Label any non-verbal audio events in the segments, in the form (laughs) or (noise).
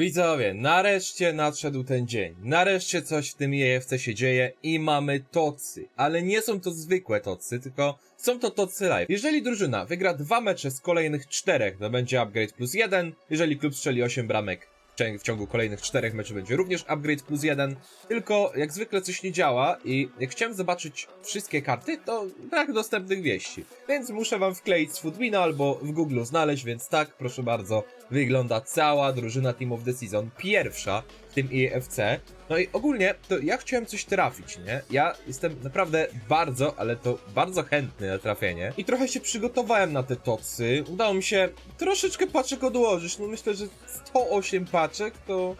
Widzowie, nareszcie nadszedł ten dzień. Nareszcie coś w tym EFC się dzieje i mamy tocy. Ale nie są to zwykłe tocy, tylko są to tocy live. Jeżeli drużyna wygra dwa mecze z kolejnych czterech, to będzie upgrade plus jeden. Jeżeli klub strzeli 8 bramek w cią- w ciągu kolejnych czterech meczy będzie również upgrade plus jeden. Tylko jak zwykle coś nie działa i jak chciałem zobaczyć wszystkie karty, to brak dostępnych wieści. Więc muszę wam wkleić z Footbina albo w Google znaleźć, więc tak, proszę bardzo, wygląda cała drużyna Team of the Season, pierwsza tym EFC. No i ogólnie to ja chciałem coś trafić, nie? Ja jestem naprawdę bardzo, ale to bardzo chętny na trafienie. I trochę się przygotowałem na te tocy. Udało mi się troszeczkę paczek odłożyć. No myślę, że 108 paczek to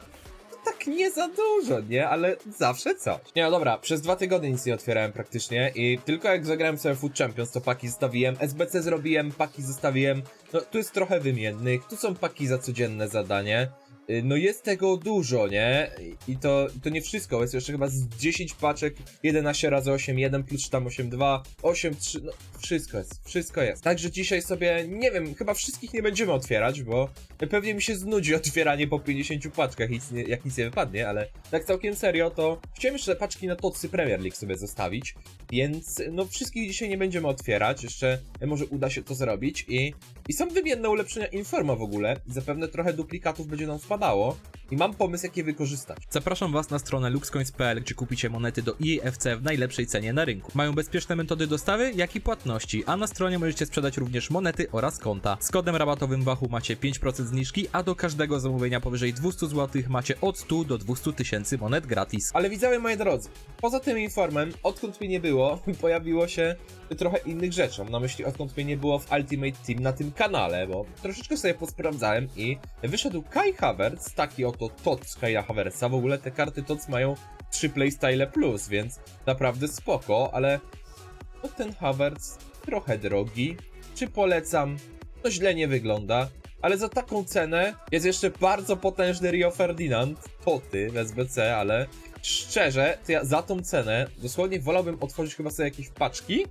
tak nie za dużo, nie? Ale zawsze coś. Nie, no dobra, przez dwa tygodnie nic nie otwierałem praktycznie i tylko jak zagrałem sobie Food Champions, to paki zostawiłem, SBC zrobiłem, paki zostawiłem, no tu jest trochę wymiennych, tu są paki za codzienne zadanie. Y, No jest tego dużo, nie? I to, to nie wszystko, jest jeszcze chyba z 10 paczek 11 razy 8, 1 plus tam 8, 2, 8, 3, no wszystko jest, wszystko jest. Także dzisiaj sobie, nie wiem, chyba wszystkich nie będziemy otwierać, bo pewnie mi się znudzi (laughs) otwieranie po 50 paczkach, jak nic nie wypadnie, ale tak całkiem serio, to chciałem jeszcze paczki na Tocy Premier League sobie zostawić, więc no wszystkich dzisiaj nie będziemy otwierać, jeszcze może uda się to zrobić i, i są wymienne ulepszenia Informa w ogóle, zapewne trochę duplikatów będzie nam wpadało i mam pomysł jak je wykorzystać. Zapraszam Was na stronę luxcoins.pl, gdzie kupicie monety do EAFC w najlepszej cenie na rynku. Mają bezpieczne metody dostawy, jak i płatności, a na stronie możecie sprzedać również monety oraz konta. Z kodem rabatowym Wachu macie 5% zniżki, a do każdego zamówienia powyżej 200 zł macie od 100 do 200 tysięcy monet gratis. Ale widzowie moi drodzy, poza tym informem, odkąd mnie nie było, (laughs) pojawiło się trochę innych rzeczy. Mam na myśli, odkąd mnie nie było w Ultimate Team na tym kanale, bo troszeczkę sobie posprawdzałem i wyszedł Kai Havertz, taki oto TOTS Kaja Havertza. W ogóle te karty TOTS mają 3 playstyle plus, więc naprawdę spoko, ale no ten Havertz trochę drogi. Czy polecam? To źle nie wygląda. Ale za taką cenę jest jeszcze bardzo potężny Rio Ferdinand, Toty w SBC, ale szczerze, to ja za tą cenę dosłownie wolałbym otworzyć chyba sobie jakieś paczki,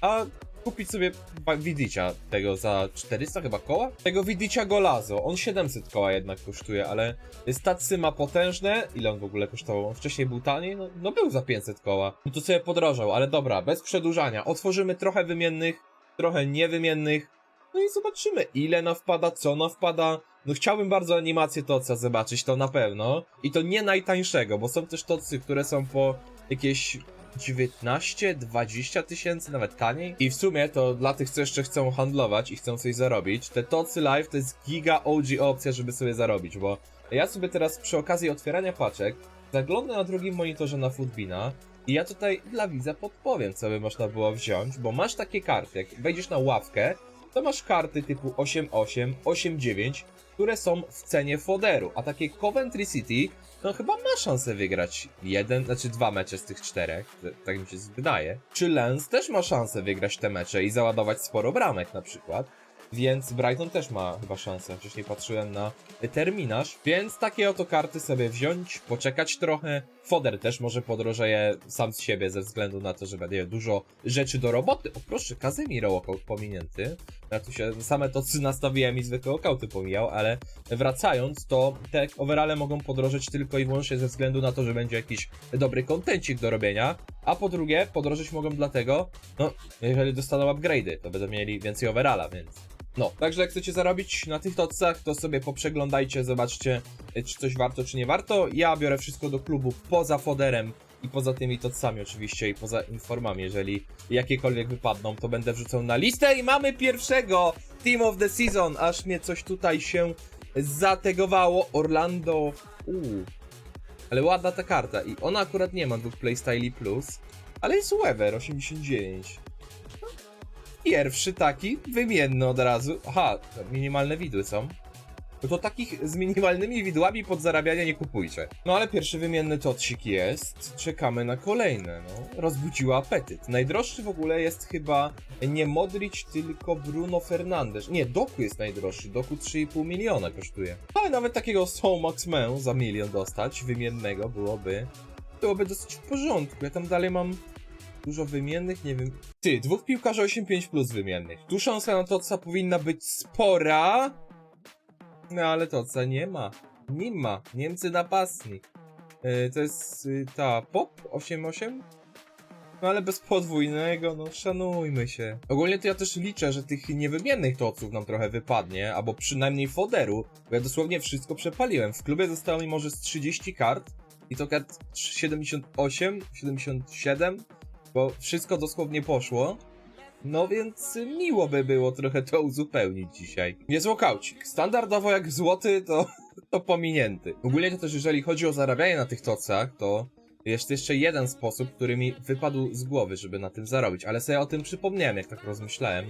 a kupić sobie Widicia tego za 400 chyba koła? Tego Widicia Golazo, on 700 koła jednak kosztuje, ale stacje ma potężne, ile on w ogóle kosztował? On wcześniej był taniej? No, no był za 500 koła. No to sobie podrożał, ale dobra, bez przedłużania. Otworzymy trochę wymiennych, trochę niewymiennych, no i zobaczymy, ile na wpada, co na wpada. No chciałbym bardzo animację Toca zobaczyć, to na pewno. I to nie najtańszego, bo są też Tocy, które są po jakieś 19, 20 tysięcy, nawet taniej. I w sumie to dla tych, co jeszcze chcą handlować i chcą coś zarobić, te Tocy Live to jest giga OG opcja, żeby sobie zarobić, bo ja sobie teraz przy okazji otwierania paczek zaglądam na drugim monitorze na Foodbina i ja tutaj dla widza podpowiem, co by można było wziąć, bo masz takie karty, jak wejdziesz na ławkę, to masz karty typu 8-8, 8-9, które są w cenie foderu, a takie Coventry City, no chyba ma szansę wygrać jeden, znaczy dwa mecze z tych czterech, tak mi się wydaje. Czy Lens też ma szansę wygrać te mecze i załadować sporo bramek na przykład. Więc Brighton też ma chyba szansę. Wcześniej patrzyłem na terminarz. Więc takie oto karty sobie wziąć, poczekać trochę. Foder też może podrożeje sam z siebie ze względu na to, że będzie dużo rzeczy do roboty. O proszę, Kazemiro pominięty. Ja tu się same to (laughs) nastawiłem i zwykłe walkouty pomijał, ale wracając, to te overale mogą podrożeć tylko i wyłącznie ze względu na to, że będzie jakiś dobry kontencik do robienia. A po drugie, podrożeć mogą dlatego, no, jeżeli dostaną upgrade'y, to będą mieli więcej overalla, więc no, także jak chcecie zarobić na tych tocach, to sobie poprzeglądajcie, zobaczcie, y, czy coś warto, czy nie warto. Ja biorę wszystko do klubu poza foderem i poza tymi tocami oczywiście i poza informami. Jeżeli jakiekolwiek wypadną, to będę wrzucał na listę i mamy pierwszego Team of the Season. Aż mnie coś tutaj się zategowało. Orlando. Uuu. Ale ładna ta karta i ona akurat nie ma dwóch playstyli plus, ale jest Weber 89. Pierwszy taki, wymienny od razu. Aha, minimalne widły są. No to takich z minimalnymi widłami pod zarabianie nie kupujcie. No ale pierwszy wymienny tocik jest. Czekamy na kolejne, no. Rozbudziła apetyt. Najdroższy w ogóle jest chyba nie Modric, tylko Bruno Fernandes. Nie, Doku jest najdroższy. Doku 3,5 miliona kosztuje. Ale nawet takiego Soul Max Man za milion dostać, wymiennego, byłoby... Byłoby dosyć w porządku. Ja tam dalej mam Dużo wymiennych, nie wiem. Ty, dwóch piłkarzy 8-5 plus wymiennych. Tu szansa na Toca powinna być spora. No ale Toca nie ma. Nie ma. Niemcy napastnik. Yy, to jest yy, ta POP 88? No ale bez podwójnego, no szanujmy się. Ogólnie to ja też liczę, że tych niewymiennych toców nam trochę wypadnie, albo przynajmniej foderu, bo ja dosłownie wszystko przepaliłem. W klubie zostało mi może z 30 kart i to kart 78, 77, bo wszystko dosłownie poszło. No więc miło by było trochę to uzupełnić dzisiaj. Jest. Standardowo jak złoty to, (laughs) to pominięty. Ogólnie to też jeżeli chodzi o zarabianie na tych tocach, to jest jeszcze jeden sposób, który mi wypadł z głowy, żeby na tym zarobić, ale sobie o tym przypomniałem, jak tak rozmyślałem.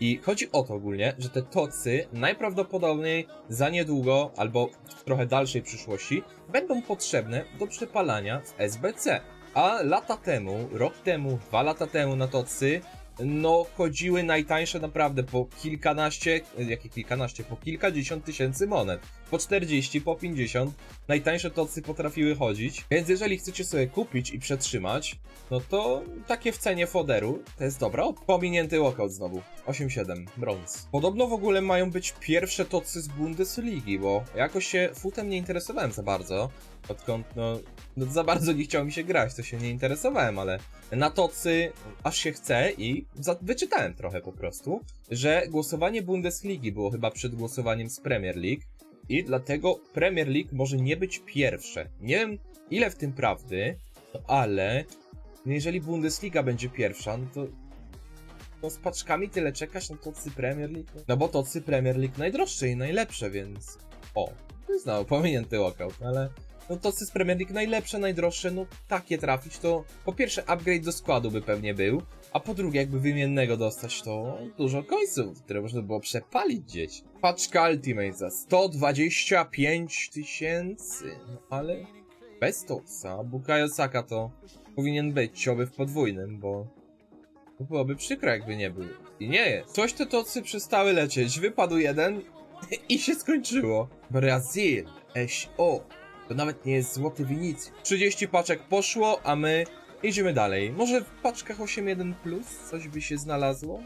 I chodzi o to ogólnie, że te tocy najprawdopodobniej za niedługo, albo w trochę dalszej przyszłości, będą potrzebne do przepalania w SBC. A lata temu, rok temu, dwa lata temu na tocy, no chodziły najtańsze naprawdę po kilkanaście, jakie kilkanaście, po kilkadziesiąt tysięcy monet. Po 40, po 50 najtańsze tocy potrafiły chodzić. Więc jeżeli chcecie sobie kupić i przetrzymać, no to takie w cenie foderu to jest dobra. Pominięty walkout znowu. 8-7, brąz. Podobno w ogóle mają być pierwsze tocy z Bundesligi, bo jakoś się futem nie interesowałem za bardzo. Odkąd, no, no za bardzo nie chciało mi się grać, to się nie interesowałem, ale na tocy aż się chce i wyczytałem trochę po prostu, że głosowanie Bundesligi było chyba przed głosowaniem z Premier League i dlatego Premier League może nie być pierwsze. Nie wiem ile w tym prawdy, no ale jeżeli Bundesliga będzie pierwsza, no to no z paczkami tyle czekasz na tocy Premier League? No bo tocy Premier League najdroższe i najlepsze, więc o, znowu pominięty walkout, ale no tocy z Premier League najlepsze, najdroższe, no takie trafić to po pierwsze upgrade do składu by pewnie był, a po drugie jakby wymiennego dostać to dużo końców, które można było przepalić gdzieś. Paczka Ultimate za 125 tysięcy, no ale bez toca, Bukayo Saka to powinien być, oby w podwójnym, bo to byłoby przykro jakby nie był. I nie jest. Coś te tocy przestały lecieć, wypadł jeden (laughs) i się skończyło. Brazil, SO. To nawet nie jest złoty Winic. 30 paczek poszło, a my idziemy dalej. Może w paczkach 8.1 plus coś by się znalazło?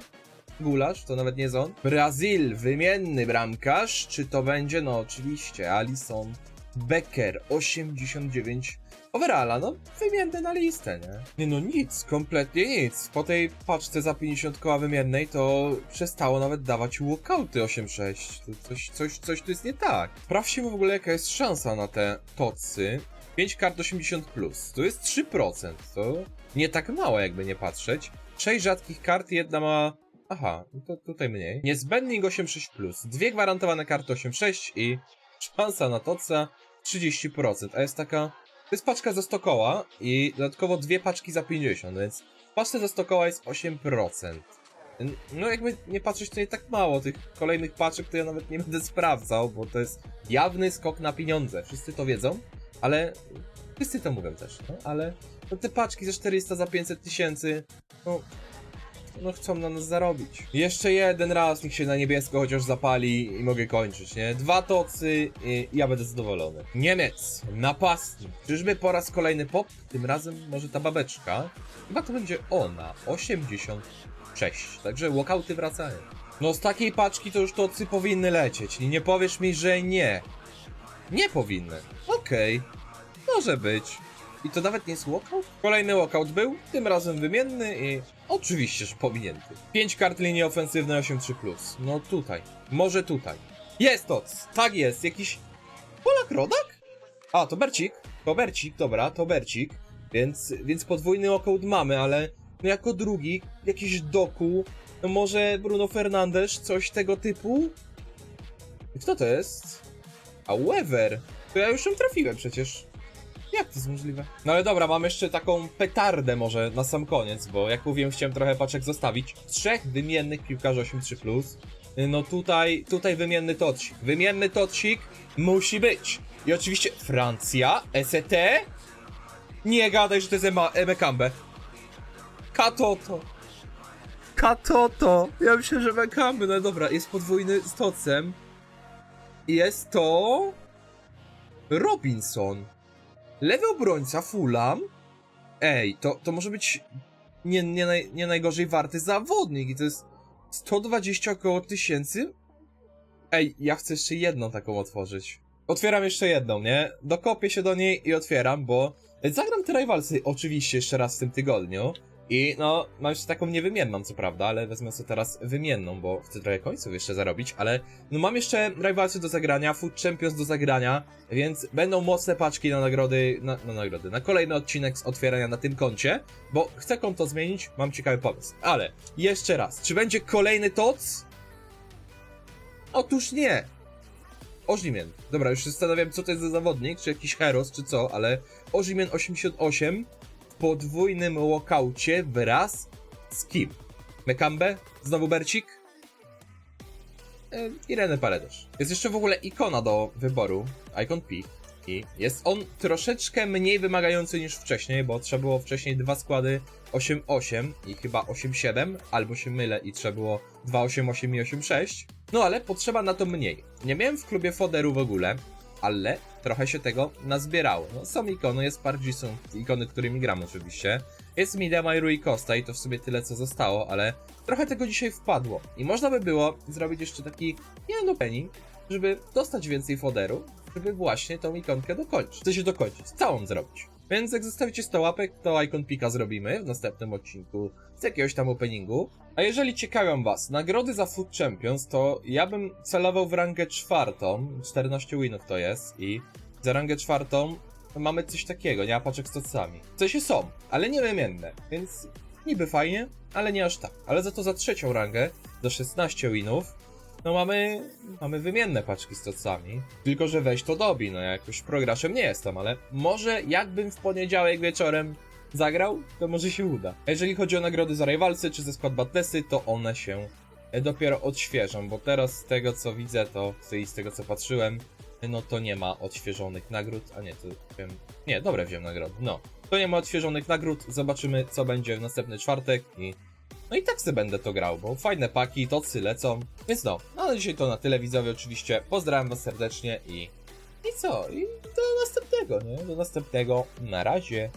Gulasz, to nawet nie jest on. Brazil, wymienny bramkarz. Czy to będzie? No oczywiście, Alison Becker, 89 overalla, no wymienny na listę, nie? Nie no nic, kompletnie nic. Po tej paczce za 50 koła wymiennej to przestało nawet dawać walkouty 8.6. To Coś, coś, coś tu jest nie tak. Sprawdźmy w ogóle jaka jest szansa na te tocy. 5 kart 80+, plus. to jest 3%, to nie tak mało jakby nie patrzeć. 6 rzadkich kart, jedna ma... Aha, to tutaj mniej. Niezbędnik 8.6+, plus. dwie gwarantowane karty 8.6 i szansa na toca 30%, a jest taka... To jest paczka za 100 koła i dodatkowo dwie paczki za 50, więc paczce za 100 koła jest 8%. N- No jakby nie patrzeć to nie tak mało, tych kolejnych paczek to ja nawet nie będę sprawdzał, bo to jest jawny skok na pieniądze, wszyscy to wiedzą, ale wszyscy to mówią też, no, ale no, te paczki za 400, za 500 tysięcy, no, no chcą na nas zarobić. Jeszcze jeden raz niech się na niebiesko chociaż zapali i mogę kończyć, nie? Dwa tocy i ja będę zadowolony. Niemiec, napastnik. Czyżby po raz kolejny pop? Tym razem może ta babeczka? Chyba to będzie ona, 86. Także walkouty wracają. No z takiej paczki to już tocy powinny lecieć i nie powiesz mi, że nie. Nie powinny. Okej. Może być. I to nawet nie jest walkout? Kolejny walkout był, tym razem wymienny i oczywiście, że pominięty. 5 kart linii ofensywnej 8-3+. No tutaj. Może tutaj. Jest to! Tak jest. Jakiś... Polak Rodak? A, to Bercik. To Bercik, dobra, to Bercik. Więc, więc podwójny walkout mamy, ale no jako drugi jakiś doku. No może Bruno Fernandes, coś tego typu? Kto to jest? A Wever. To ja już ją trafiłem przecież. Jak to jest możliwe? No ale dobra, mam jeszcze taką petardę może na sam koniec, bo jak mówiłem, chciałem trochę paczek zostawić. Trzech wymiennych piłkarzy 8-3+. No tutaj, tutaj wymienny tocik. Wymienny tocik musi być. I oczywiście Francja, SET. Nie gadaj, że to jest Emekambe. Katoto. Katoto. Ja myślę, że Emekambe. No dobra, jest podwójny z tocem. Jest to... Robinson. Lewy obrońca Fulham. Ej, to, to może być nie, nie, naj, nie najgorzej warty zawodnik i to jest 120 około tysięcy. Ej, ja chcę jeszcze jedną taką otworzyć. Otwieram jeszcze jedną, nie? Dokopię się do niej i otwieram, bo zagram te Rivalsy oczywiście jeszcze raz w tym tygodniu. I no, mam jeszcze taką niewymienną, co prawda, ale wezmę sobie teraz wymienną, bo chcę trochę końców jeszcze zarobić, ale no mam jeszcze Rivalsy do zagrania, Food Champions do zagrania, więc będą mocne paczki na nagrody, na, na nagrody, na kolejny odcinek z otwierania na tym koncie, bo chcę konto zmienić, mam ciekawy pomysł. Ale, jeszcze raz, czy będzie kolejny TOC? Otóż nie! Ożimien. Dobra, już się zastanawiam, co to jest za zawodnik, czy jakiś heros, czy co, ale Ożimien 88 w podwójnym walkaucie wraz z kim? Mekambe? Znowu Bercik? Irene Paredes. Jest jeszcze w ogóle ikona do wyboru, Icon P. I jest on troszeczkę mniej wymagający niż wcześniej, bo trzeba było wcześniej dwa składy 8-8 i chyba 8-7, albo się mylę i trzeba było 2-8-8 i 8-6. No ale potrzeba na to mniej. Nie miałem w klubie foderu w ogóle, ale trochę się tego nazbierało. No, są ikony, jest Pargi, są ikony, którymi gram oczywiście. Jest Midema i Rui Costa i to w sobie tyle co zostało, ale trochę tego dzisiaj wpadło. I można by było zrobić jeszcze taki jeden opening, żeby dostać więcej foderu, żeby właśnie tą ikonkę dokończyć. Chce się dokończyć, całą zrobić. Więc jak zostawicie 100 łapek, to Icon Pika zrobimy w następnym odcinku z jakiegoś tam openingu. A jeżeli ciekawią was nagrody za Food Champions, to ja bym celował w rangę czwartą, 14 winów to jest i za rangę czwartą mamy coś takiego, nie? Paczek z tocami. W sensie są, ale nie wymienne, więc niby fajnie, ale nie aż tak. Ale za to za trzecią rangę, do 16 winów, no mamy, mamy wymienne paczki z tocami. Tylko, że weź to dobi, no ja jakoś prograczem nie jestem, ale może jakbym w poniedziałek wieczorem zagrał, to może się uda. A jeżeli chodzi o nagrody za Rivalsy czy ze skład Battlesy, to one się e, dopiero odświeżą, bo teraz z tego co widzę, to z tego co patrzyłem, no to nie ma odświeżonych nagród, a nie, to wiem, nie, dobre wziąłem nagrody, no. To nie ma odświeżonych nagród, zobaczymy co będzie w następny czwartek i no i tak sobie będę to grał, bo fajne paki, tocy lecą. Więc no, no ale dzisiaj to na tyle widzowie oczywiście. Pozdrawiam was serdecznie i... I co? I do następnego, nie? Do następnego. Na razie.